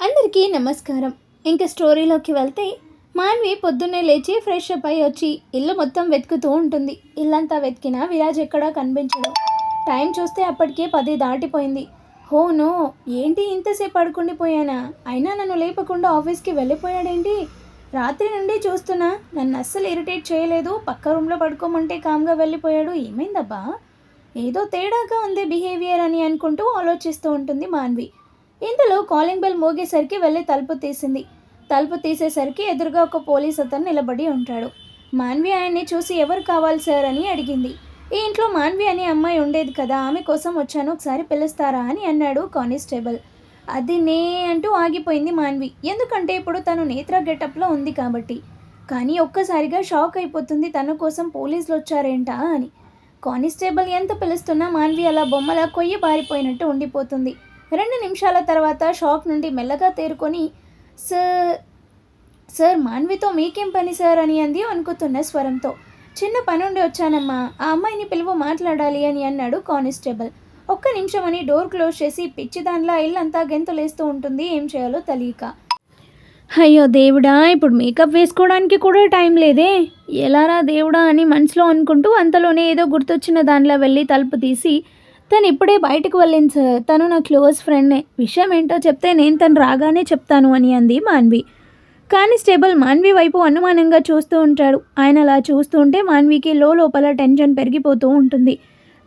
అందరికీ నమస్కారం. ఇంకా స్టోరీలోకి వెళ్తే మాన్వి పొద్దున్నే లేచి ఫ్రెష్ అప్ అయి వచ్చి ఇల్లు మొత్తం వెతుకుతూ ఉంటుంది. ఇల్లంతా వెతికినా విరాజ్ ఎక్కడా కనిపించడు. టైం చూస్తే అప్పటికే పది దాటిపోయింది. హో నో ఏంటి ఇంతసేపు పడుకుండిపోయానా అయినా నన్ను లేపకుండా ఆఫీస్కి వెళ్ళిపోయాడేంటి? రాత్రి నుండి చూస్తున్నా నన్ను అస్సలు ఇరిటేట్ చేయలేదు. పక్క రూమ్లో పడుకోమంటే కామ్గా వెళ్ళిపోయాడు. ఏమైందబ్బా? ఏదో తేడాగా ఉంది బిహేవియర్ అని అనుకుంటూ ఆలోచిస్తూ ఉంటుంది మాన్వి. ఇంతలో కాలింగ్ బెల్ మోగేసరికి వెళ్ళి తలుపు తీసింది. తలుపు తీసేసరికి ఎదురుగా ఒక పోలీస్ అతను నిలబడి ఉంటాడు. మాన్వి ఆయన్ని చూసి ఎవరు కావాలి సార్ అని అడిగింది. ఈ ఇంట్లో మాన్వి అనే అమ్మాయి ఉండేది కదా ఆమె కోసం వచ్చాను ఒకసారి పిలుస్తారా అని అన్నాడు కానిస్టేబుల్. అది నే అంటూ ఆగిపోయింది మాన్వి. ఎందుకంటే ఇప్పుడు తను నేత్ర గెటప్లో ఉంది కాబట్టి. కానీ ఒక్కసారిగా షాక్ అయిపోతుంది తన కోసం పోలీసులు వచ్చారేంటా అని. కానిస్టేబుల్ ఎంత పిలుస్తున్నా మాన్వి అలా బొమ్మలా కొయ్యి బారిపోయినట్టు ఉండిపోతుంది. రెండు నిమిషాల తర్వాత షాక్ నుండి మెల్లగా తేరుకొని సార్ సార్ మాన్వితో మీకేం పని సార్? అని అంది వణుకుతున్న స్వరంతో. చిన్న పనుండి వచ్చానమ్మా ఆ అమ్మాయిని పిలువ మాట్లాడాలి అని అన్నాడు కానిస్టేబుల్. ఒక్క నిమిషం అని డోర్ క్లోజ్ చేసి పిచ్చిదానిలా ఇల్లంతా గెంతులేస్తూ ఉంటుంది ఏం చేయాలో తెలియక. అయ్యో దేవుడా ఇప్పుడు మేకప్ వేసుకోవడానికి కూడా టైం లేదే. ఎలారా దేవుడా అని మనసులో అనుకుంటూ అంతలోనే ఏదో గుర్తొచ్చిన దానిలో వెళ్ళి తలుపు తీసి తను ఇప్పుడే బయటకు వెళ్ళింది సార్. తను నా క్లోజ్ ఫ్రెండ్నే. విషయం ఏంటో చెప్తే నేను తను రాగానే చెప్తాను అని అంది మాన్వి. కానిస్టేబుల్ మాన్వి వైపు అనుమానంగా చూస్తూ ఉంటాడు. ఆయన అలా చూస్తూ ఉంటే మాన్వికి లో లోపల టెన్షన్ పెరిగిపోతూ ఉంటుంది.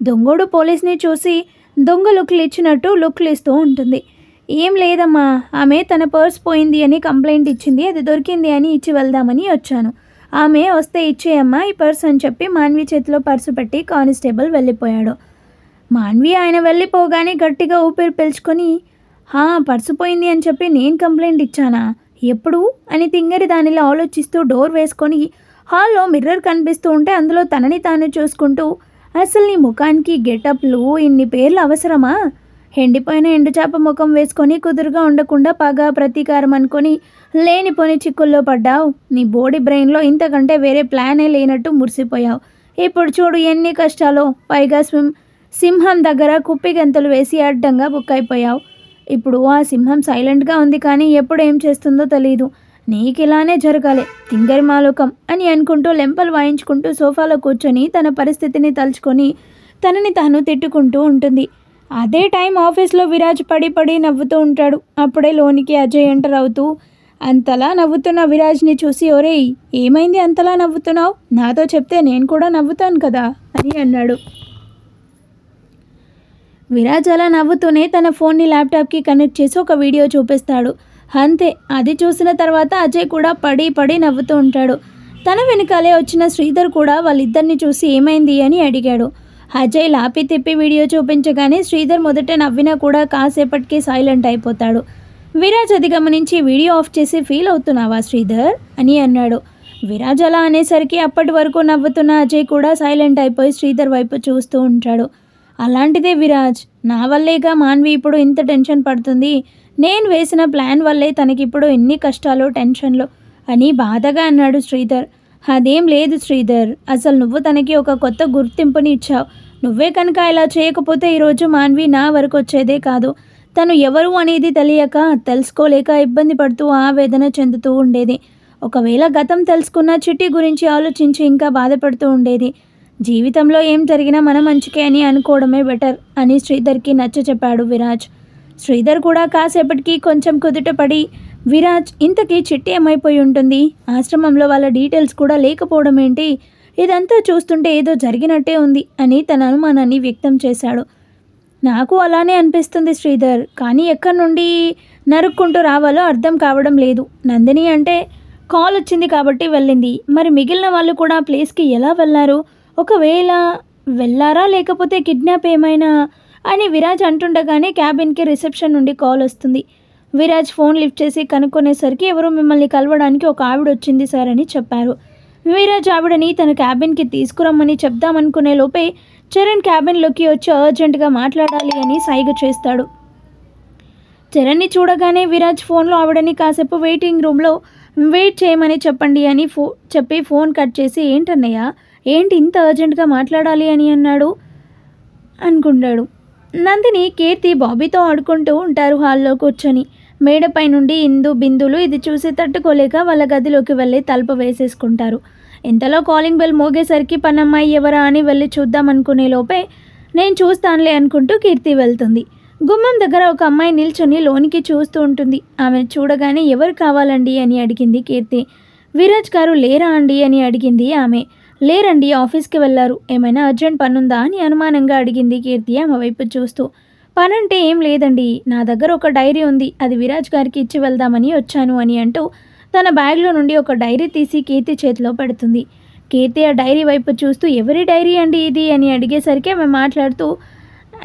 దొంగోడు పోలీస్ని చూసి దొంగ లుక్లు ఇచ్చినట్టు లుక్లు ఇస్తూ ఉంటుంది. ఏం లేదమ్మా ఆమె తన పర్స్ పోయింది అని కంప్లైంట్ ఇచ్చింది అది దొరికింది అని ఇచ్చి వెళ్దామని వచ్చాను. ఆమె వస్తే ఇచ్చేయమ్మా ఈ పర్స్ అని చెప్పి మాన్వి చేతిలో పర్సు పెట్టి కానిస్టేబుల్ వెళ్ళిపోయాడు. మాన్వి ఆయన వెళ్ళిపోగానే గట్టిగా ఊపిరి పీల్చుకొని హా పర్సుపోయింది అని చెప్పి నేను కంప్లైంట్ ఇచ్చానా? ఎప్పుడు? అని తింగరి దానిలో ఆలోచిస్తూ డోర్ వేసుకొని హాల్లో మిర్రర్ కనిపిస్తూ ఉంటే అందులో తనని తాను చూసుకుంటూ అసలు నీ ముఖానికి గెటప్లు ఇన్ని పేర్లు అవసరమా? ఎండిపోయిన ఎండుచాప ముఖం వేసుకొని కుదురుగా ఉండకుండా పగ ప్రతీకారం అనుకొని లేనిపోని చిక్కుల్లో పడ్డావు. నీ బోడీ బ్రెయిన్లో ఇంతకంటే వేరే ప్లానే లేనట్టు మురిసిపోయావు. ఇప్పుడు చూడు ఎన్ని కష్టాలు. పైగా స్విమ్ సింహం దగ్గర కుప్పి గంతులు వేసి అడ్డంగా బుక్ అయిపోయావు. ఇప్పుడు ఆ సింహం సైలెంట్గా ఉంది కానీ ఎప్పుడు ఏం చేస్తుందో తెలియదు నీకు ఇలానే జరగాలి తింగరి మాలోకం అని అనుకుంటూ లెంపలు వాయించుకుంటూ సోఫాలో కూర్చొని తన పరిస్థితిని తలుచుకొని తనని తాను తిట్టుకుంటూ ఉంటుంది. అదే టైం ఆఫీస్లో విరాజ్ పడి పడి నవ్వుతూ ఉంటాడు. అప్పుడే లోనికి అజయ్ ఎంటర్ అవుతూ అంతలా నవ్వుతున్న విరాజ్ని చూసి ఒరేయ్ ఏమైంది అంతలా నవ్వుతున్నావు? నాతో చెప్తే నేను కూడా నవ్వుతాను కదా అని అన్నాడు. విరాజ్ అలా నవ్వుతూనే తన ఫోన్ని ల్యాప్టాప్కి కనెక్ట్ చేసి ఒక వీడియో చూపిస్తాడు. అంతే అది చూసిన తర్వాత అజయ్ కూడా పడి పడి నవ్వుతూ ఉంటాడు. తన వెనకాలే వచ్చిన శ్రీధర్ కూడా వాళ్ళిద్దరిని చూసి ఏమైంది అని అడిగాడు. అజయ్ లాపి తిప్పి వీడియో చూపించగానే శ్రీధర్ మొదట నవ్వినా కూడా కాసేపటికి సైలెంట్ అయిపోతాడు. విరాజ్ అది గమనించి వీడియో ఆఫ్ చేసి ఫీల్ అవుతున్నావా శ్రీధర్? అని అన్నాడు. విరాజ్ అలా అనేసరికి అప్పటి వరకు నవ్వుతున్న అజయ్ కూడా సైలెంట్ అయిపోయి శ్రీధర్ వైపు చూస్తూ ఉంటాడు. అలాంటిదే విరాజ్. నా వల్లేగా మాన్వి ఇప్పుడు ఇంత టెన్షన్ పడుతుంది. నేను వేసిన ప్లాన్ వల్లే తనకిప్పుడు ఎన్ని కష్టాలు టెన్షన్లు అని బాధగా అన్నాడు శ్రీధర్. అదేం లేదు శ్రీధర్. అసలు నువ్వు తనకి ఒక కొత్త గుర్తింపుని ఇచ్చావు. నువ్వే కనుక ఇలా చేయకపోతే ఈరోజు మాన్వి నా వరకు వచ్చేదే కాదు. తను ఎవరు అనేది తెలియక తెలుసుకోలేక ఇబ్బంది పడుతూ ఆవేదన చెందుతూ ఉండేది. ఒకవేళ గతం తెలుసుకున్న చిట్టి గురించి ఆలోచించి ఇంకా బాధపడుతూ ఉండేది. జీవితంలో ఏం జరిగినా మన మంచికే అని అనుకోవడమే బెటర్ అని శ్రీధర్కి నచ్చ చెప్పాడు విరాజ్. శ్రీధర్ కూడా కాసేపటికి కొంచెం కుదుటపడి విరాజ్ ఇంతకీ చిట్టి ఏమైపోయి ఉంటుంది? ఆశ్రమంలో వాళ్ళ డీటెయిల్స్ కూడా లేకపోవడం ఏంటి? ఇదంతా చూస్తుంటే ఏదో జరిగినట్టే ఉంది అని తన అనుమానాన్ని వ్యక్తం చేశాడు. నాకు అలానే అనిపిస్తుంది శ్రీధర్ కానీ ఎక్కడి నుండి నరుక్కుంటూ రావాలో అర్థం కావడం లేదు. నందిని అంటే కాల్ వచ్చింది కాబట్టి వెళ్ళింది. మరి మిగిలిన వాళ్ళు కూడా ఆ ప్లేస్కి ఎలా వెళ్ళారు ఒకవేళ వెళ్ళారా? లేకపోతే కిడ్నాప్ ఏమైనా? అని విరాజ్ అంటుండగానే క్యాబిన్కి రిసెప్షన్ నుండి కాల్ వస్తుంది. విరాజ్ ఫోన్ లిఫ్ట్ చేసి కనుక్కునేసరికి ఎవరో మిమ్మల్ని కలవడానికి ఒక ఆవిడ వచ్చింది సార్ అని చెప్పారు. విరాజ్ ఆవిడని తన క్యాబిన్కి తీసుకురమ్మని చెప్దామనుకునే లోపే చరణ్ క్యాబిన్లోకి వచ్చి అర్జెంటుగా మాట్లాడాలి అని సైగ చేస్తాడు. చరణ్ని చూడగానే విరాజ్ ఫోన్లో ఆవిడని కాసేపు వెయిటింగ్ రూమ్లో వెయిట్ చేయమని చెప్పండి అని ఫో చెప్పి ఫోన్ కట్ చేసి ఏంటన్నయ్య? ఏంటి ఇంత అర్జెంటుగా మాట్లాడాలి అని అన్నాడు? అనుకుంటాడు. నందిని కీర్తి బాబీతో ఆడుకుంటూ ఉంటారు హాల్లో కూర్చొని. మేడపై నుండి ఇందు బిందులు ఇది చూసి తట్టుకోలేక వాళ్ళ గదిలోకి వెళ్ళి తలుపు వేసేసుకుంటారు. ఇంతలో కాలింగ్ బెల్ మోగేసరికి పనమ్మాయి ఎవరా అని వెళ్ళి చూద్దామనుకునే లోపే నేను చూస్తానులే అనుకుంటూ కీర్తి వెళ్తుంది. గుమ్మం దగ్గర ఒక అమ్మాయి నిల్చొని లోనికి చూస్తూ ఉంటుంది. ఆమె చూడగానే ఎవరు కావాలండి అని అడిగింది కీర్తి. విరాజ్ గారు లేరా అండి అని అడిగింది ఆమె. లేరండి ఆఫీస్కి వెళ్ళారు. ఏమైనా అర్జెంట్ పనుందా అని అనుమానంగా అడిగింది కీర్తి ఆమె వైపు చూస్తూ. పనంటే ఏం లేదండి నా దగ్గర ఒక డైరీ ఉంది అది విరాజ్ గారికి ఇచ్చి వెళ్దామని వచ్చాను అని అంటూ తన బ్యాగ్లో నుండి ఒక డైరీ తీసి కీర్తి చేతిలో పెడుతుంది. కీర్తి ఆ డైరీ వైపు చూస్తూ ఎవరి డైరీ అండి ఇది అని అడిగేసరికి ఆమె మాట్లాడుతూ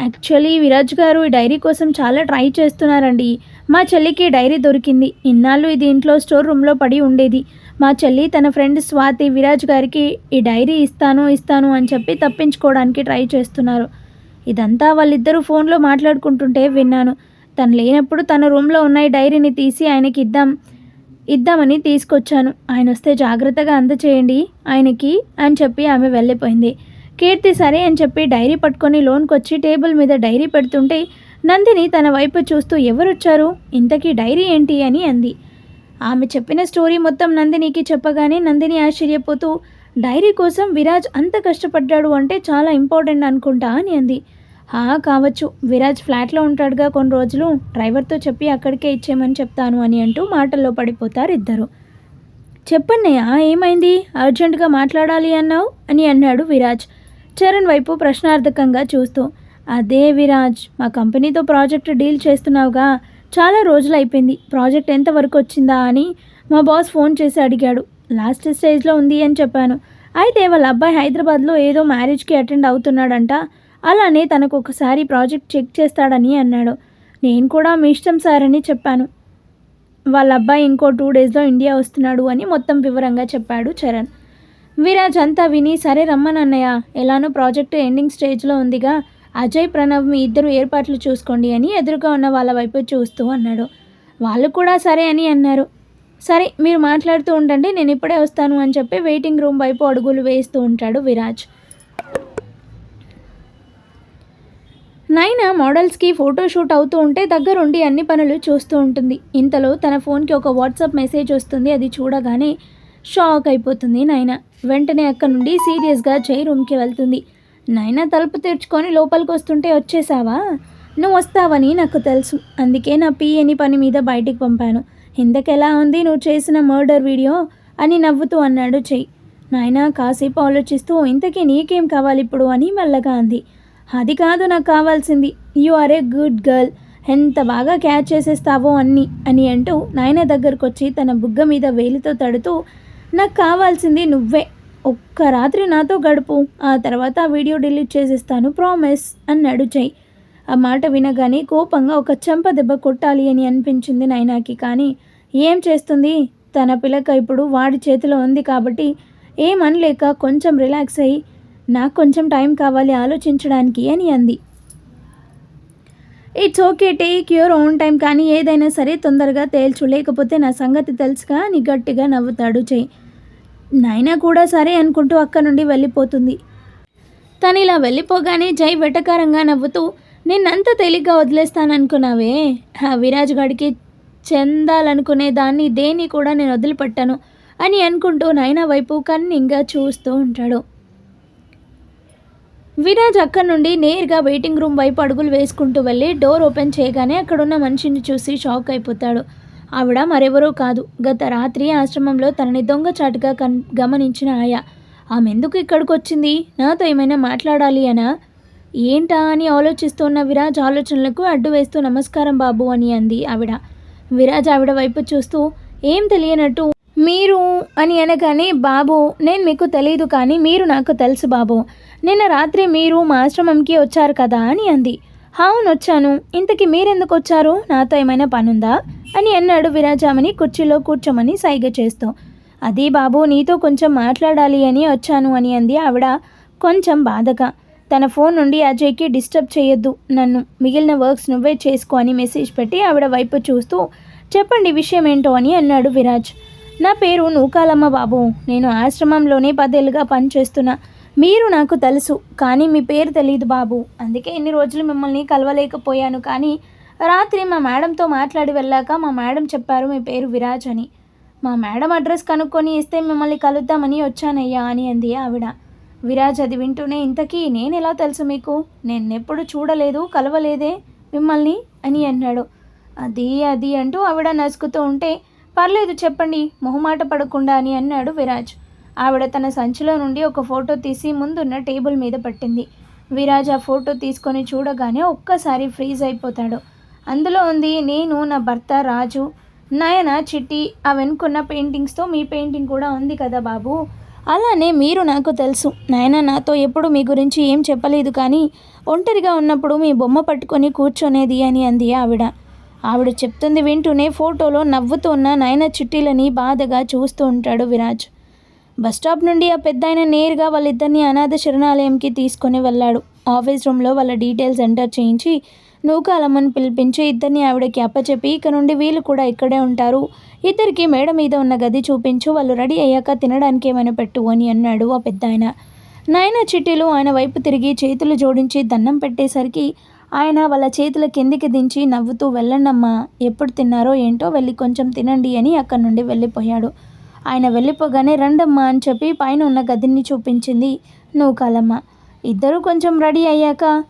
యాక్చువల్లీ విరాజ్ గారు ఈ డైరీ కోసం చాలా ట్రై చేస్తున్నారండి. మా చెల్లికి డైరీ దొరికింది. ఇన్నాళ్ళు ఇది ఇంట్లో స్టోర్ రూమ్లో పడి ఉండేది. మా చెల్లి తన ఫ్రెండ్ స్వాతి విరాజ్ గారికి ఈ డైరీ ఇస్తాను ఇస్తాను అని చెప్పి తప్పించుకోవడానికి ట్రై చేస్తున్నారు. ఇదంతా వాళ్ళిద్దరూ ఫోన్లో మాట్లాడుకుంటుంటే విన్నాను. తను లేనప్పుడు తన రూమ్లో ఉన్న ఈ డైరీని తీసి ఆయనకి ఇద్దాం ఇద్దామని తీసుకొచ్చాను. ఆయన వస్తే జాగ్రత్తగా అందచేయండి ఆయనకి అని చెప్పి ఆమె వెళ్ళిపోయింది. కీర్తి సరే అని చెప్పి డైరీ పట్టుకొని లోన్కి వచ్చి టేబుల్ మీద డైరీ పెడుతుంటే నందిని తన వైపు చూస్తూ ఎవరొచ్చారు? ఇంతకీ డైరీ ఏంటి? అని అంది. ఆమె చెప్పిన స్టోరీ మొత్తం నందినికి చెప్పగానే నందిని ఆశ్చర్యపోతూ డైరీ కోసం విరాజ్ అంత కష్టపడ్డాడు అంటే చాలా ఇంపార్టెంట్ అనుకుంటా అని అంది. హా కావచ్చు. విరాజ్ ఫ్లాట్లో ఉంటాడుగా కొన్ని రోజులు. డ్రైవర్తో చెప్పి అక్కడికే ఇచ్చేయమని చెప్తాను అని అంటూ మాటల్లో పడిపోతారు ఇద్దరు. చెప్పన్నయ్యా ఏమైంది? అర్జెంటుగా మాట్లాడాలి అన్నావు? అని అన్నాడు విరాజ్. చరణ్ వైపు ప్రశ్నార్థకంగా చూస్తూ అదే విరాజ్ మా కంపెనీతో ప్రాజెక్ట్ డీల్ చేస్తున్నావుగా. చాలా రోజులు అయిపోయింది. ప్రాజెక్ట్ ఎంతవరకు వచ్చిందా అని మా బాస్ ఫోన్ చేసి అడిగాడు. లాస్ట్ స్టేజ్లో ఉంది అని చెప్పాను. అయితే వాళ్ళ అబ్బాయి హైదరాబాద్లో ఏదో మ్యారేజ్కి అటెండ్ అవుతున్నాడంట. అలానే తనకు ఒకసారి ప్రాజెక్ట్ చెక్ చేస్తాడని అన్నాడు. నేను కూడా మీ ఇష్టం సార్ అని చెప్పాను. వాళ్ళ అబ్బాయి ఇంకో టూ డేస్లో ఇండియా వస్తున్నాడు అని మొత్తం వివరంగా చెప్పాడు చరణ్. విరాజ్ అంతా విని సరే రమ్మనన్నయ్య ఎలానో ప్రాజెక్టు ఎండింగ్ స్టేజ్లో ఉందిగా. అజయ్ ప్రణవ్ మీ ఇద్దరు ఏర్పాట్లు చూసుకోండి అని ఎదురుగా ఉన్న వాళ్ళ వైపు చూస్తూ అన్నాడు. వాళ్ళు కూడా సరే అని అన్నారు. సరే మీరు మాట్లాడుతూ ఉండండి నేను ఇప్పుడే వస్తాను అని చెప్పి వెయిటింగ్ రూమ్ వైపు అడుగులు వేస్తూ ఉంటాడు విరాజ్. నైనా మోడల్స్కి ఫోటోషూట్ అవుతూ ఉంటే దగ్గరుండి అన్ని పనులు చూస్తూ ఉంటుంది. ఇంతలో తన ఫోన్కి ఒక వాట్సాప్ మెసేజ్ వస్తుంది. అది చూడగానే షాక్ అయిపోతుంది నైనా. వెంటనే అక్కడ నుండి సీరియస్గా జై రూమ్కి వెళ్తుంది. నైనా తలుపు తెరుచుకొని లోపలికి వస్తుంటే వచ్చేసావా? నువ్వు వస్తావని నాకు తెలుసు. అందుకే నా పిఏని పని మీద బయటికి పంపాను. ఇందకెలా ఉంది నువ్వు చేసిన మర్డర్ వీడియో? అని నవ్వుతూ అన్నాడు చెయ్యి. నాయనా కాసేపు ఆలోచిస్తూ ఇంతకీ నీకేం కావాలి ఇప్పుడు అని మెల్లగా అంది. అది కాదు నాకు కావాల్సింది. You are a good girl. ఎంత బాగా క్యాచ్ చేసేస్తావో అన్ని అని అంటూ నాయన దగ్గరకు వచ్చి తన బుగ్గ మీద వేలితో తడుతూ నాకు కావాల్సింది నువ్వే ఒక్క రాత్రి నాతో గడుపు. ఆ తర్వాత ఆ వీడియో డిలీట్ చేసేస్తాను ప్రామిస్ అన్నాడు జై. ఆ మాట వినగానే కోపంగా ఒక చెంప దెబ్బ కొట్టాలి అని అనిపించింది నైనాకి. కానీ ఏం చేస్తుంది? తన పిల్లక ఇప్పుడు వాడి చేతిలో ఉంది కాబట్టి ఏమనలేక కొంచెం రిలాక్స్ అయ్యి నాకు కొంచెం టైం కావాలి ఆలోచించడానికి అని అంది. It's okay take your own time. కానీ ఏదైనా సరే తొందరగా తేల్చు. లేకపోతే నా సంగతి తెలుసుగా అని గట్టిగా నవ్వుతాడు చెయ్యి నైనా కూడా సరే అనుకుంటూ అక్క నుండి వెళ్ళిపోతుంది. తను ఇలా వెళ్ళిపోగానే జై వెటకారంగా నవ్వుతూ నిన్నంత తేలిగ్గా వదిలేస్తాననుకున్నావే. ఆ విరాజ్ గడికి చెందాలనుకునే దాన్ని దేన్ని కూడా నేను వదిలిపెట్టాను అని అనుకుంటూ నైనా వైపు కన్నింగా చూస్తూ ఉంటాడు. విరాజ్ అక్కడి నుండి నేరుగా వెయిటింగ్ రూమ్ వైపు అడుగులు వేసుకుంటూ వెళ్ళి డోర్ ఓపెన్ చేయగానే అక్కడున్న మనిషిని చూసి షాక్ అయిపోతాడు. ఆవిడ మరెవరూ కాదు. గత రాత్రి ఆశ్రమంలో తనని దొంగచాటుగా కన్ గమనించిన ఆయా ఆమె ఎందుకు ఇక్కడికి వచ్చింది నాతో ఏమైనా మాట్లాడాలి అనా? ఏంటా అని ఆలోచిస్తున్న విరాజ్ ఆలోచనలకు అడ్డు వేస్తూ నమస్కారం బాబు అని అంది ఆవిడ. విరాజ్ ఆవిడ వైపు చూస్తూ ఏం తెలియనట్టు? మీరు అని అనగానే బాబు నేను మీకు తెలియదు కానీ మీరు నాకు తెలుసు బాబు. నిన్న రాత్రి మీరు మా ఆశ్రమంకి వచ్చారు కదా అని అంది. అవును వచ్చాను ఇంతకీ మీరెందుకు వచ్చారు నాతో ఏమైనా పనుందా? అని అన్నాడు విరాజామని కుర్చీలో కూర్చోమని సైగ చేస్తూ. అది బాబు నీతో కొంచెం మాట్లాడాలి అని వచ్చాను అని అంది ఆవిడ కొంచెం బాధగా. తన ఫోన్ నుండి అజయ్కి డిస్టర్బ్ చేయొద్దు. నన్ను మిగిలిన వర్క్స్ నువ్వే చేసుకో అని మెసేజ్ పెట్టి ఆవిడ వైపు చూస్తూ చెప్పండి విషయం ఏంటో అని అన్నాడు విరాజ్. నా పేరు నూకాలమ్మ బాబు. నేను ఆశ్రమంలోనే పదేళ్ళుగా పనిచేస్తున్నా. మీరు నాకు తెలుసు కానీ మీ పేరు తెలియదు బాబు. అందుకే ఎన్ని రోజులు మిమ్మల్ని కలవలేకపోయాను కానీ రాత్రి మా మేడంతో మాట్లాడి వెళ్ళాక మా మేడం చెప్పారు మీ పేరు విరాజ్ అని. మా మేడం అడ్రస్ కనుక్కొని ఇస్తే మిమ్మల్ని కలుద్దామని వచ్చానయ్యా అని అంది ఆవిడ. విరాజ్ అది వింటూనే ఇంతకీ నేను ఎలా తెలుసు మీకు? నేను ఎప్పుడు చూడలేదు కలవలేదే మిమ్మల్ని అని అన్నాడు. అది అది అంటూ ఆవిడ నసుకుతూ ఉంటే పర్లేదు చెప్పండి మొహమాట పడకుండా అని అన్నాడు విరాజ్. ఆవిడ తన సంచిలో నుండి ఒక ఫోటో తీసి ముందున్న టేబుల్ మీద పట్టింది. విరాజ్ ఆ ఫోటో తీసుకొని చూడగానే ఒక్కసారి ఫ్రీజ్ అయిపోతాడు. అందులో ఉంది నేను నా భర్త రాజు నాయన చిట్టి ఆ వెనుకున్న పెయింటింగ్స్తో మీ పెయింటింగ్ కూడా ఉంది కదా బాబు. అలానే మీరు నాకు తెలుసు. నాయన నాతో ఎప్పుడు మీ గురించి ఏం చెప్పలేదు కానీ ఒంటరిగా ఉన్నప్పుడు మీ బొమ్మ పట్టుకొని కూర్చొనేది అని అంది ఆవిడ. ఆవిడ చెప్తుంది వింటూనే ఫోటోలో నవ్వుతూ ఉన్న నాయన చిట్టీలని బాధగా చూస్తూ ఉంటాడు విరాజ్. బస్ స్టాప్ నుండి ఆ పెద్ద ఆయన నేరుగా వాళ్ళిద్దరిని అనాథ శరణాలయంకి తీసుకొని వెళ్ళాడు. ఆఫీస్ రూమ్లో వాళ్ళ డీటెయిల్స్ ఎంటర్ చేయించి నూకాలమ్మని పిలిపించి ఇద్దరిని ఆవిడకి అప్పచెప్పి ఇక నుండి వీళ్ళు కూడా ఇక్కడే ఉంటారు. ఇద్దరికి మేడ మీద ఉన్న గది చూపించు వాళ్ళు రెడీ అయ్యాక తినడానికి ఏమైనా పెట్టు అని అన్నాడు ఆ పెద్ద ఆయన నాయన చిట్టీలు ఆయన వైపు తిరిగి చేతులు జోడించి దండం పెట్టేసరికి ఆయన వాళ్ళ చేతుల కిందికి దించి నవ్వుతూ వెళ్ళండమ్మా ఎప్పుడు తిన్నారో ఏంటో వెళ్ళి కొంచెం తినండి అని అక్కడి నుండి వెళ్ళిపోయాడు. ఆయన వెళ్ళిపోగానే రండమ్మా అని చెప్పి పైన ఉన్న గదిని చూపించింది నూకాలమ్మ. ఇద్దరు కొంచెం రెడీ అయ్యాక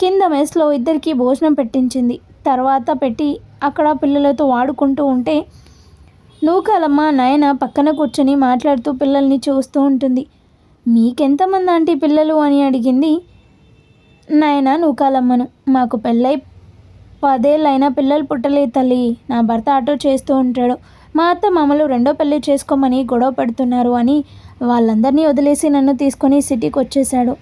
కింద మెస్లో ఇద్దరికి భోజనం పెట్టించింది. తర్వాత పెట్టి అక్కడ పిల్లలతో వాడుకుంటూ ఉంటే నూకాలమ్మ నయన పక్కన కూర్చొని మాట్లాడుతూ పిల్లల్ని చూస్తూ ఉంటుంది. మీకెంతమంది ఆంటీ పిల్లలు? అని అడిగింది నాయన నూకాలమ్మను. మాకు పెళ్ళై పదేళ్ళైనా పిల్లలు పుట్టలేదు తల్లి. నా భర్త ఆటో చేస్తూ ఉంటాడు. మా అత్త మామలు రెండో పెళ్ళి చేసుకోమని గొడవ పెడుతున్నారు అని వాళ్ళందరినీ వదిలేసి నన్ను తీసుకొని సిటీకి వచ్చేశాడు.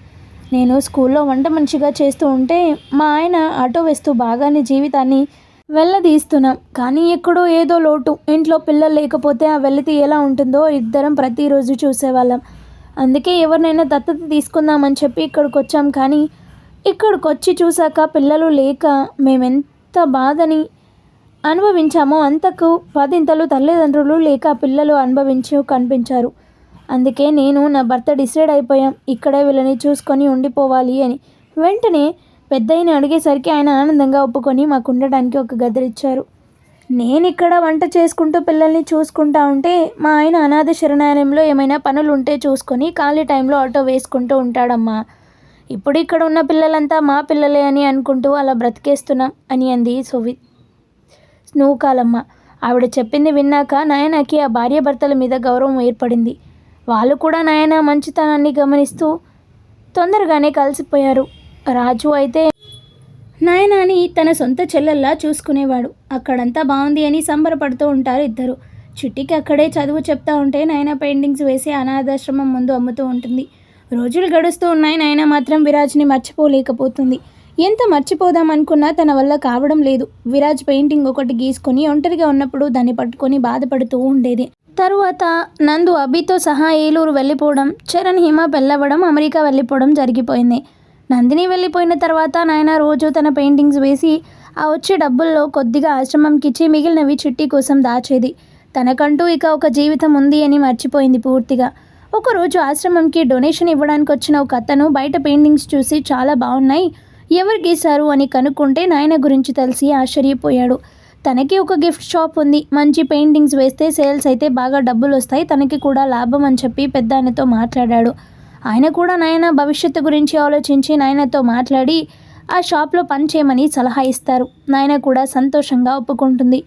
నేను స్కూల్లో వంట మంచిగా చేస్తూ ఉంటే మా ఆయన ఆటో వేస్తూ బాగానే జీవితాన్ని వెళ్ళదీస్తున్నాం కానీ ఎక్కడో ఏదో లోటు. ఇంట్లో పిల్లలు లేకపోతే ఆ వెళ్ళతి ఎలా ఉంటుందో ఇద్దరం ప్రతిరోజు చూసేవాళ్ళం. అందుకే ఎవరినైనా దత్తత తీసుకుందామని చెప్పి ఇక్కడికి వచ్చాం కానీ ఇక్కడికి వచ్చి చూశాక పిల్లలు లేక మేమెంత బాధని అనుభవించామో అంతకు పదింతలు తల్లిదండ్రులు లేక పిల్లలు అనుభవించి కనిపించారు. అందుకే నేను నా భర్త డిసైడ్ అయిపోయాం. ఇక్కడే వీళ్ళని చూసుకొని ఉండిపోవాలి అని. వెంటనే పెద్దయిని అడిగేసరికి ఆయన ఆనందంగా ఒప్పుకొని మాకు ఉండడానికి ఒక గదిలిచ్చారు నేను ఇక్కడ వంట చేసుకుంటూ పిల్లల్ని చూసుకుంటా ఉంటే మా ఆయన అనాథ శరణాలయంలో ఏమైనా పనులు ఉంటే చూసుకొని ఖాళీ టైంలో ఆటో వేసుకుంటూ ఉంటాడమ్మా. ఇప్పుడు ఇక్కడ ఉన్న పిల్లలంతా మా పిల్లలే అని అనుకుంటూ అలా బ్రతికేస్తున్నాం అని అంది సువిత్ నూకాలమ్మ. ఆవిడ చెప్పింది విన్నాక నాయనకి ఆ భార్యాభర్తల మీద గౌరవం ఏర్పడింది. వాళ్ళు కూడా నాయన మంచితనాన్ని గమనిస్తూ తొందరగానే కలిసిపోయారు. రాజు అయితే నాయనాని తన సొంత చెల్లెల్లా చూసుకునేవాడు. అక్కడంతా బాగుంది అని సంబరపడుతూ ఉంటారు ఇద్దరు. చిట్టికి అక్కడే చదువు చెప్తా ఉంటే నాయన పెయింటింగ్స్ వేసి అనాథాశ్రమం ముందు అమ్ముతూ ఉంటుంది. రోజులు గడుస్తూ ఉన్నాయి నాయన మాత్రం విరాజ్ని మర్చిపోలేకపోతుంది. ఎంత మర్చిపోదాం అనుకున్నా తన వల్ల కావడం లేదు. విరాజ్ పెయింటింగ్ ఒకటి గీసుకొని ఒంటరిగా ఉన్నప్పుడు దాన్ని పట్టుకొని బాధపడుతూ ఉండేది. తరువాత నందు అభితో సహా ఏలూరు వెళ్ళిపోవడం చరణ్ హిమ పెళ్ళవడం అమెరికా వెళ్ళిపోవడం జరిగిపోయింది. నందిని వెళ్ళిపోయిన తర్వాత నాయన రోజు తన పెయింటింగ్స్ వేసి ఆ వచ్చే డబ్బుల్లో కొద్దిగా ఆశ్రమంకి ఇచ్చి మిగిలినవి చిట్టి కోసం దాచేది. తనకంటూ ఇక ఒక జీవితం ఉంది అని మర్చిపోయింది పూర్తిగా. ఒకరోజు ఆశ్రమంకి డొనేషన్ ఇవ్వడానికి వచ్చిన ఒక అతను బయట పెయింటింగ్స్ చూసి చాలా బాగున్నాయి. ఎవరు గీశారు అని కనుక్కుంటే నాయన గురించి తెలిసి ఆశ్చర్యపోయాడు. తనకి ఒక గిఫ్ట్ షాప్ ఉంది. మంచి పెయింటింగ్స్ వేస్తే సేల్స్ అయితే బాగా డబ్బులు వస్తాయి. తనకి కూడా లాభం అని చెప్పి పెద్ద ఆయనతో మాట్లాడాడు. ఆయన కూడా నాయన భవిష్యత్తు గురించి ఆలోచించి నాయనతో మాట్లాడి ఆ షాప్లో పని చేయమని సలహా ఇస్తారు. నాయన కూడా సంతోషంగా ఒప్పుకుంటుంది.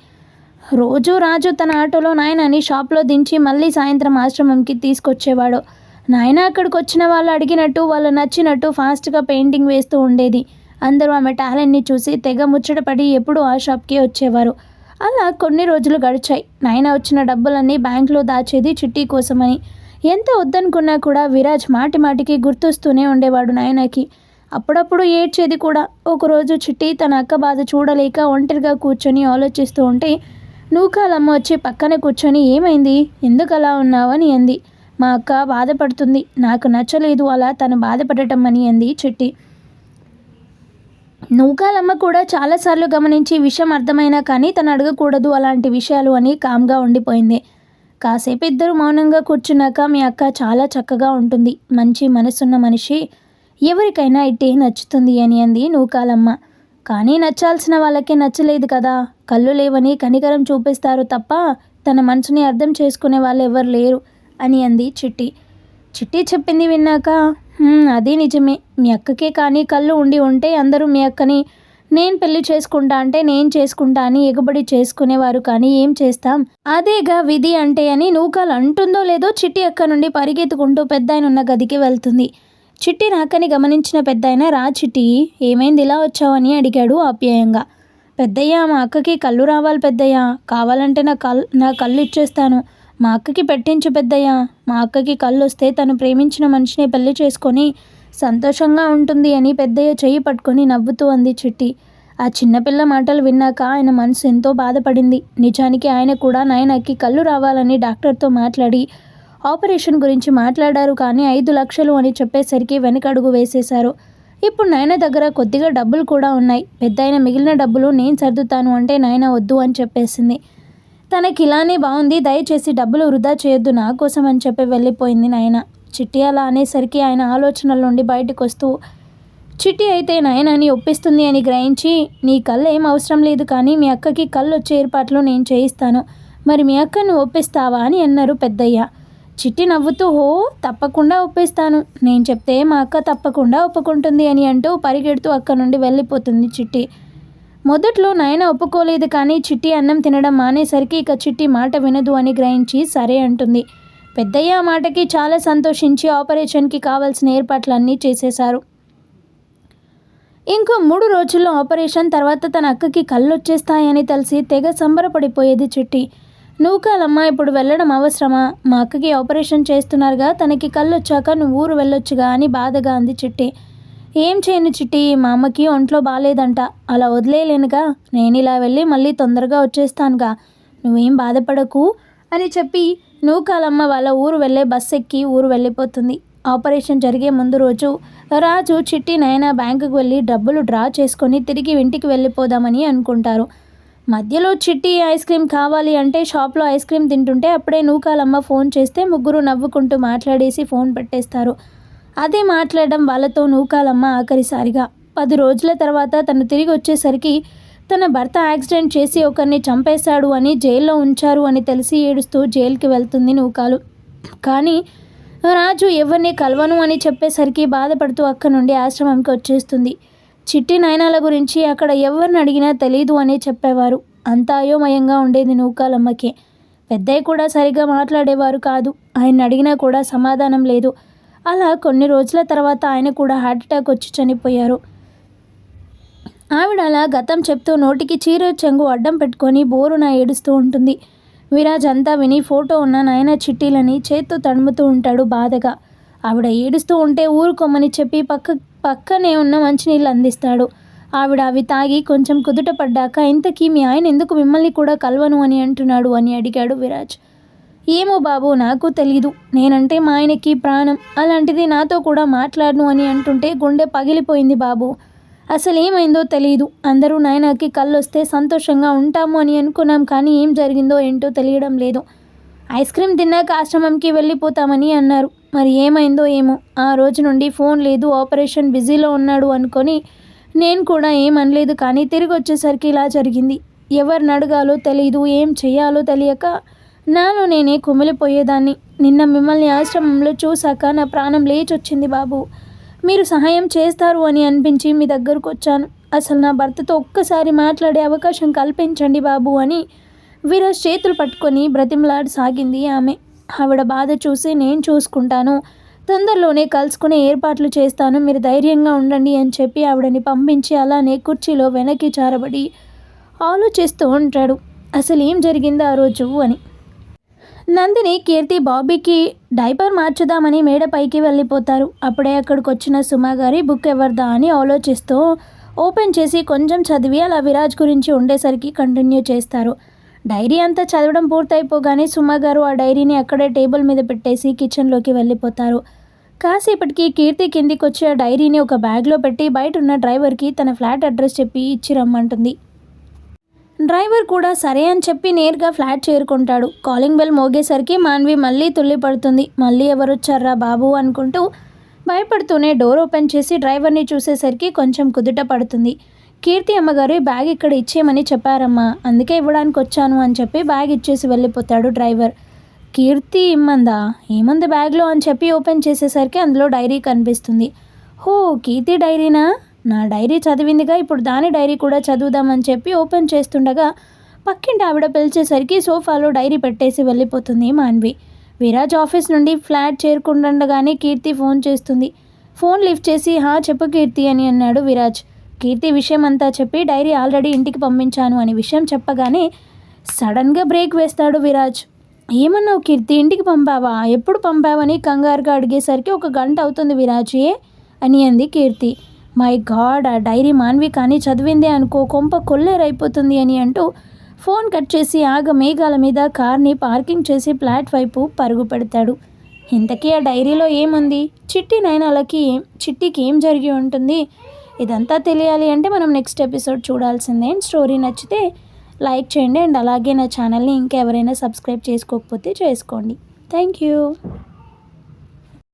రోజు రాజు తన ఆటోలో నాయనని షాప్లో దించి మళ్ళీ సాయంత్రం ఆశ్రమంకి తీసుకొచ్చేవాడు. నాయన అక్కడికి వచ్చిన వాళ్ళు అడిగినట్టు వాళ్ళు నచ్చినట్టు ఫాస్ట్గా పెయింటింగ్ వేస్తూ ఉండేది. అందరూ ఆమె టాలెంట్ని చూసి తెగ ముచ్చటపడి ఎప్పుడూ ఆ షాప్కే వచ్చేవారు. అలా కొన్ని రోజులు గడిచాయి. నాయన వచ్చిన డబ్బులన్నీ బ్యాంకులో దాచేది చిట్టి కోసమని. ఎంత వద్దనుకున్నా కూడా విరాజ్ మాటి మాటికి గుర్తొస్తూనే ఉండేవాడు నాయనకి. అప్పుడప్పుడు ఏడ్చేది కూడా. ఒకరోజు చిట్టి తన అక్క బాధ చూడలేక ఒంటరిగా కూర్చొని ఆలోచిస్తూ ఉంటే నూకాలమ్మ వచ్చి పక్కన కూర్చొని ఏమైంది? ఎందుకు అలా ఉన్నావని అంది. మా అక్క బాధపడుతుంది. నాకు నచ్చలేదు అలా తను బాధపడటం అని అంది చెట్టి. నూకాలమ్మ కూడా చాలాసార్లు గమనించి విషయం అర్థమైనా కానీ తను అడగకూడదు అలాంటి విషయాలు అని కామ్గా ఉండిపోయింది. కాసేపు ఇద్దరు మౌనంగా కూర్చున్నాక మీ అక్క చాలా చక్కగా ఉంటుంది. మంచి మనసున్న మనిషి. ఎవరికైనా ఇట్టే నచ్చుతుంది అని అంది నూకాలమ్మ. కానీ నచ్చాల్సిన వాళ్ళకే నచ్చలేదు కదా. కళ్ళు లేవని కనికరం చూపిస్తారు తప్ప తన మనసుని అర్థం చేసుకునే వాళ్ళు ఎవరు లేరు. అని అంది చిట్టి. చిట్టి చెప్పింది విన్నాక అది నిజమే. మీ అక్కకే కానీ కళ్ళు ఉండి ఉంటే అందరూ మీ అక్కని నేను పెళ్ళి చేసుకుంటా అంటే నేను చేసుకుంటా అని ఎగబడి చేసుకునేవారు కానీ ఏం చేస్తాం? అదేగా విధి అంటే అని నూకాలు అంటుందో లేదో చిట్టి అక్క నుండి పరిగెత్తుకుంటూ పెద్ద ఉన్న గదికి వెళ్తుంది. చిట్టి రాకని గమనించిన పెద్ద ఆయన రా చిట్టి ఏమైంది ఇలా వచ్చావని అడిగాడు ఆప్యాయంగా. పెద్దయ్య మా అక్కకి కళ్ళు రావాలి పెద్దయ్య. కావాలంటే నా కల్ నా కళ్ళు ఇచ్చేస్తాను. మా అక్కకి పెట్టించు పెద్దయ్య. మా అక్కకి కళ్ళు వస్తే తను ప్రేమించిన మనిషిని పెళ్ళి చేసుకొని సంతోషంగా ఉంటుంది అని పెద్దయ్య చెయ్యి పట్టుకొని నవ్వుతూ అంది చిట్టి. ఆ చిన్నపిల్ల మాటలు విన్నాక ఆయన మనసు ఎంతో బాధపడింది. నిజానికి ఆయన కూడా నాయనకి కళ్ళు రావాలని డాక్టర్తో మాట్లాడి ఆపరేషన్ గురించి మాట్లాడారు కానీ ఐదు లక్షలు అని చెప్పేసరికి వెనకడుగు వేసేశారు. ఇప్పుడు నాయన దగ్గర కొద్దిగా డబ్బులు కూడా ఉన్నాయి. పెద్ద మిగిలిన డబ్బులు నేను సర్దుతాను అంటే నాయన వద్దు అని చెప్పేసింది. తనకి ఇలానే బాగుంది దయచేసి డబ్బులు వృధా చేయొద్దు నా కోసం అని చెప్పి వెళ్ళిపోయింది నాయన. చిట్టి అలా అనేసరికి ఆయన ఆలోచనల నుండి బయటకు వస్తూ చిట్టి అయితే నాయనని ఒప్పిస్తుంది అని గ్రహించి నీ కళ్ళు ఏం అవసరం లేదు కానీ మీ అక్కకి కళ్ళు వచ్చే ఏర్పాట్లు నేను చేయిస్తాను. మరి మీ అక్కను ఒప్పిస్తావా? అని అన్నారు పెద్దయ్య. చిట్టి నవ్వుతూ హో తప్పకుండా ఒప్పిస్తాను. నేను చెప్తే మా అక్క తప్పకుండా ఒప్పుకుంటుంది అని అంటూ పరిగెడుతూ అక్క నుండి వెళ్ళిపోతుంది చిట్టి. మొదట్లో నాయన ఒప్పుకోలేదు కానీ చిట్టి అన్నం తినడం మానేసరికి ఇక చిట్టి మాట వినదు అని గ్రహించి సరే అంటుంది. పెద్దయ్య ఆ మాటకి చాలా సంతోషించి ఆపరేషన్కి కావాల్సిన ఏర్పాట్లన్నీ చేసేశారు. ఇంకో మూడు రోజుల్లో ఆపరేషన్ తర్వాత తన అక్కకి కళ్ళు వచ్చేస్తాయని తెలిసి తెగ సంబరపడిపోయేది చిట్టి. నువ్వు కాలమ్మా ఇప్పుడు వెళ్ళడం అవసరమా? మా అక్కకి ఆపరేషన్ చేస్తున్నారుగా తనకి కళ్ళు వచ్చాక నువ్వు ఊరు వెళ్ళొచ్చుగా అని బాధగా అంది చిట్టి. ఏం చేయను చిట్టి మా అమ్మకి ఒంట్లో బాగాలేదంట అలా వదిలేయలేనుగా. నేను ఇలా వెళ్ళి మళ్ళీ తొందరగా వచ్చేస్తానుగా. నువ్వేం బాధపడకు అని చెప్పి నూకాలమ్మ వాళ్ళ ఊరు వెళ్ళే బస్ ఎక్కి ఊరు వెళ్ళిపోతుంది. ఆపరేషన్ జరిగే ముందు రోజు రాజు చిట్టి నాయన బ్యాంకుకు వెళ్ళి డబ్బులు డ్రా చేసుకొని తిరిగి ఇంటికి వెళ్ళిపోదామని అనుకుంటారు. మధ్యలో చిట్టి ఐస్ క్రీమ్ కావాలి అంటే షాప్లో ఐస్ క్రీమ్ తింటుంటే అప్పుడే నూకాలమ్మ ఫోన్ చేస్తే ముగ్గురు నవ్వుకుంటూ మాట్లాడేసి ఫోన్ పెట్టేస్తారు. అదే మాట్లాడడం వాళ్ళతో నూకాలమ్మ ఆఖరిసారిగా. పది రోజుల తర్వాత తను తిరిగి వచ్చేసరికి తన భర్త యాక్సిడెంట్ చేసి ఒకరిని చంపేశాడు అని జైల్లో ఉంచారు అని తెలిసి ఏడుస్తూ జైలుకి వెళ్తుంది నూకాలు. కానీ రాజు ఎవరిని కలవను అని చెప్పేసరికి బాధపడుతూ అక్క నుండి ఆశ్రమంకి వచ్చేస్తుంది. చిట్టి నయనాల గురించి అక్కడ ఎవరిని అడిగినా తెలీదు అని చెప్పేవారు. అంతా అయోమయంగా ఉండేది నూకాలమ్మకి. పెద్దయ్య కూడా సరిగ్గా మాట్లాడేవారు కాదు. ఆయన అడిగినా కూడా సమాధానం లేదు. అలా కొన్ని రోజుల తర్వాత ఆయన కూడా హార్ట్అటాక్ వచ్చి చనిపోయారు. ఆవిడ అలా గతం చెప్తూ నోటికి చీర చెంగు అడ్డం పెట్టుకొని బోరున ఏడుస్తూ ఉంటుంది. విరాజ్ అంతా విని ఫోటో ఉన్న నాయన చిట్టీలని చేత్తో తడుముతూ ఉంటాడు బాధగా. ఆవిడ ఏడుస్తూ ఉంటే ఊరుకోమని చెప్పి పక్క పక్కనే ఉన్న మంచినీళ్ళు అందిస్తాడు. ఆవిడ అవి తాగి కొంచెం కుదుట పడ్డాక ఇంతకీ మీ ఆయన ఎందుకు మిమ్మల్ని కూడా కలవను అని అంటున్నాడు అని అడిగాడు విరాజ్. ఏమో బాబు నాకు తెలీదు. నేనంటే మా ఆయనకి ప్రాణం. అలాంటిది నాతో కూడా మాట్లాడను అని అంటుంటే గుండె పగిలిపోయింది బాబు. అసలు ఏమైందో తెలియదు అందరూ నాయనకి కళ్ళు వస్తే సంతోషంగా ఉంటాము అని అనుకున్నాం కానీ ఏం జరిగిందో ఏంటో తెలియడం లేదు. ఐస్ క్రీమ్ తిన్నాక ఆశ్రమంకి వెళ్ళిపోతామని అన్నారు. మరి ఏమైందో ఏమో. ఆ రోజు నుండి ఫోన్ లేదు ఆపరేషన్ బిజీలో ఉన్నాడు అనుకొని నేను కూడా ఏం అనలేదు కానీ తిరిగి వచ్చేసరికి ఇలా జరిగింది. ఎవరిని అడగాలో తెలియదు ఏం చేయాలో తెలియక నాలో నేనే కుమిలిపోయేదాన్ని. నిన్న మిమ్మల్ని ఆశ్రమంలో చూశాక నా ప్రాణం లేచొచ్చింది బాబు. మీరు సహాయం చేస్తారు అని అనిపించి మీ దగ్గరకు వచ్చాను అసలు నా భర్తతో ఒక్కసారి మాట్లాడే అవకాశం కల్పించండి బాబు అని విరాజ్ చేతులు పట్టుకొని బ్రతిమలాడి సాగింది ఆమె. ఆవిడ బాధ చూసి నేను చూసుకుంటాను. తొందరలోనే కలుసుకునే ఏర్పాట్లు చేస్తాను. మీరు ధైర్యంగా ఉండండి అని చెప్పి ఆవిడని పంపించి అలానే కుర్చీలో వెనక్కి చారబడి ఆలోచిస్తూ ఉంటాడు. అసలు ఏం జరిగిందో ఆ రోజు అని. నందిని కీర్తి బాబీకి డైపర్ మార్చుదామని మేడ పైకి వెళ్ళిపోతారు. అప్పుడే అక్కడికి వచ్చిన సుమా గారి బుక్ ఎవరిదా అని ఆలోచిస్తూ ఓపెన్ చేసి కొంచెం చదివి అలా విరాజ్ గురించి ఉండేసరికి కంటిన్యూ చేస్తారు. డైరీ అంతా చదవడం పూర్తయిపోగానే సుమా గారు ఆ డైరీని అక్కడే టేబుల్ మీద పెట్టేసి కిచెన్లోకి వెళ్ళిపోతారు. కాసేపటికి కీర్తి కిందికి వచ్చి ఆ డైరీని ఒక బ్యాగ్లో పెట్టి బయట ఉన్న డ్రైవర్కి తన ఫ్లాట్ అడ్రస్ చెప్పి ఇచ్చి రమ్మంటుంది డ్రైవర్ కూడా సరే అని చెప్పి నేరుగా ఫ్లాట్ చేరుకుంటాడు. కాలింగ్ బెల్ మోగేసరికి మాన్వి మళ్ళీ తుల్లిపడుతుంది. మళ్ళీ మళ్ళీ ఎవరొచ్చారా బాబు అనుకుంటూ భయపడుతూనే డోర్ ఓపెన్ చేసి డ్రైవర్ని చూసేసరికి కొంచెం కుదుట పడుతుంది. కీర్తి అమ్మగారు ఈ బ్యాగ్ ఇక్కడ ఇచ్చేయమని చెప్పారమ్మా. అందుకే ఇవ్వడానికి వచ్చాను అని చెప్పి బ్యాగ్ ఇచ్చేసి వెళ్ళిపోతాడు డ్రైవర్. కీర్తి ఇమ్మందా? ఏముంది బ్యాగ్లో అని చెప్పి ఓపెన్ చేసేసరికి అందులో డైరీ కనిపిస్తుంది. హో కీర్తి డైరీనా? నా డైరీ చదివిందిగా ఇప్పుడు దాని డైరీ కూడా చదువుదామని చెప్పి ఓపెన్ చేస్తుండగా పక్కింటి ఆవిడ పిలిచేసరికి సోఫాలో డైరీ పెట్టేసి వెళ్ళిపోతుంది మాన్వి విరాజ్ ఆఫీస్ నుండి ఫ్లాట్ చేరుకుండగానే కీర్తి ఫోన్ చేస్తుంది. ఫోన్ లిఫ్ట్ చేసి హా చెప్పు కీర్తి అని అన్నాడు విరాజ్. కీర్తి విషయం అంతా చెప్పి డైరీ ఆల్రెడీ ఇంటికి పంపించాను అని విషయం చెప్పగానే సడన్గా బ్రేక్ వేస్తాడు విరాజ్. ఏమన్నావు కీర్తి ఇంటికి పంపావా? ఎప్పుడు పంపావని? కంగారుగా అడిగేసరికి ఒక గంట అవుతుంది విరాజ్ ఏ అని అంది కీర్తి. మై గాడ్ ఆ డైరీ మాన్వి కానీ చదివిందే అనుకో కొంప కొల్లేరైపోతుంది అని అంటూ ఫోన్ కట్ చేసి ఆగ మేఘాల మీద కార్ని పార్కింగ్ చేసి ఫ్లాట్ వైపు పరుగు పెడతాడు. ఇంతకీ ఆ డైరీలో ఏముంది? చిట్టి నయనాలకి ఏం చిట్టికి ఏం జరిగి ఉంటుంది? ఇదంతా తెలియాలి అంటే మనం నెక్స్ట్ ఎపిసోడ్ చూడాల్సిందే. స్టోరీ నచ్చితే లైక్ చేయండి అండ్ అలాగే నా ఛానల్ని ఇంకెవరైనా సబ్స్క్రైబ్ చేసుకోకపోతే చేసుకోండి. Thank you.